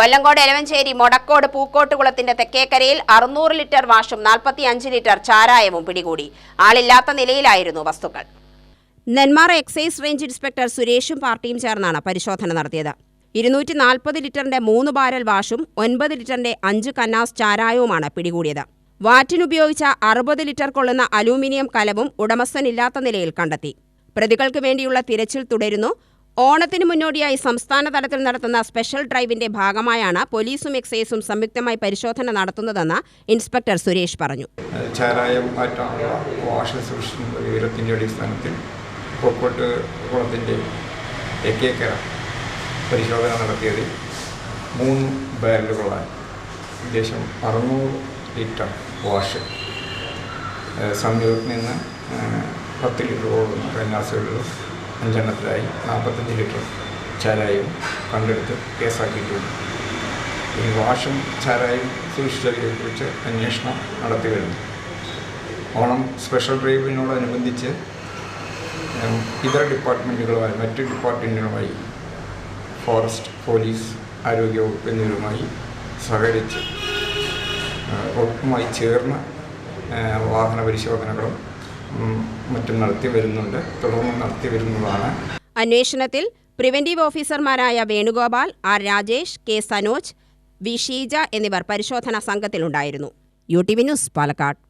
കൊല്ലങ്കോട് എലവഞ്ചേരി മൊടക്കോട് പൂക്കോട്ടുകുളത്തിന്റെ തെക്കേക്കരയിൽ അറുന്നൂറ് ലിറ്റർ വാഷും നാൽപ്പത്തി ലിറ്റർ ചാരായവും പിടികൂടി. ആളില്ലാത്ത നിലയിലായിരുന്നു വസ്തുക്കൾ. നെന്മാറ എക്സൈസ് റേഞ്ച് ഇൻസ്പെക്ടർ സുരേഷും പാർട്ടിയും ചേർന്നാണ് പരിശോധന നടത്തിയത്. ഇരുന്നൂറ്റി നാൽപ്പത് ലിറ്ററിന്റെ മൂന്ന് ബാരൽ വാഷും ഒൻപത് ലിറ്ററിന്റെ അഞ്ച് കന്നാസ് ചാരായവുമാണ് പിടികൂടിയത്. വാറ്റിനുപയോഗിച്ച അറുപത് ലിറ്റർ കൊള്ളുന്ന അലൂമിനിയം കലവും ഉടമസ്ഥനില്ലാത്ത നിലയിൽ കണ്ടെത്തി. പ്രതികൾക്ക് വേണ്ടിയുള്ള തിരച്ചിൽ തുടരുന്നു. ഓണത്തിന് മുന്നോടിയായി സംസ്ഥാന തലത്തിൽ നടത്തുന്ന സ്പെഷ്യൽ ഡ്രൈവിന്റെ ഭാഗമായാണ് പോലീസും എക്സൈസും സംയുക്തമായി പരിശോധന നടത്തുന്നതെന്ന് ഇൻസ്പെക്ടർ സുരേഷ് പറഞ്ഞു. ചാരായം മാറ്റാനുള്ള വാഷ് സൂക്ഷിക്കുന്ന വിവരത്തിന്റെ അടിസ്ഥാനത്തിൽ പൂക്കോട്ട് കുളത്തിന്റെ തെക്കേക്കര പരിശോധന നടത്തിയതിൽ മൂന്ന് ബാരലുകളായി ഏകദേശം അറുന്നൂറ് ലിറ്റർ വാഷ് ഏഹ് നിന്ന് പത്ത് ഓടുന്ന കന്നാസുകളിലും അഞ്ചെണ്ണത്തിലായി നാൽപ്പത്തഞ്ച് ലിറ്റർ ചാരായവും കണ്ടെടുത്ത് കേസാക്കിയിട്ടുണ്ട്. ഈ വാഷും ചാരായും സൂക്ഷിച്ചതിനെക്കുറിച്ച് അന്വേഷണം നടത്തി വരുന്നു. ഓണം സ്പെഷ്യൽ ഡ്രൈവിനോടനുബന്ധിച്ച് ഇതര ഡിപ്പാർട്ട്മെന്റുകളുമായി മറ്റ് ഡിപ്പാർട്ട്മെന്റുകളുമായി ഫോറസ്റ്റ് പോലീസ് ആരോഗ്യവകുപ്പ് എന്നിവരുമായി സഹകരിച്ച് വകുപ്പുമായി ചേർന്ന് വാഹന പരിശോധനകളും മറ്റും നടത്തി വരുന്നുണ്ട്. തുടർന്ന് നടത്തി വരുന്നതാണ്. അന്വേഷണത്തിൽ പ്രിവെന്റീവ് ഓഫീസർമാരായ Venugopal R Rajesh K Sanoj V Sheeja എന്നിവർ പരിശോധനാ സംഘത്തിലുണ്ടായിരുന്നു. U T V news Palakkad.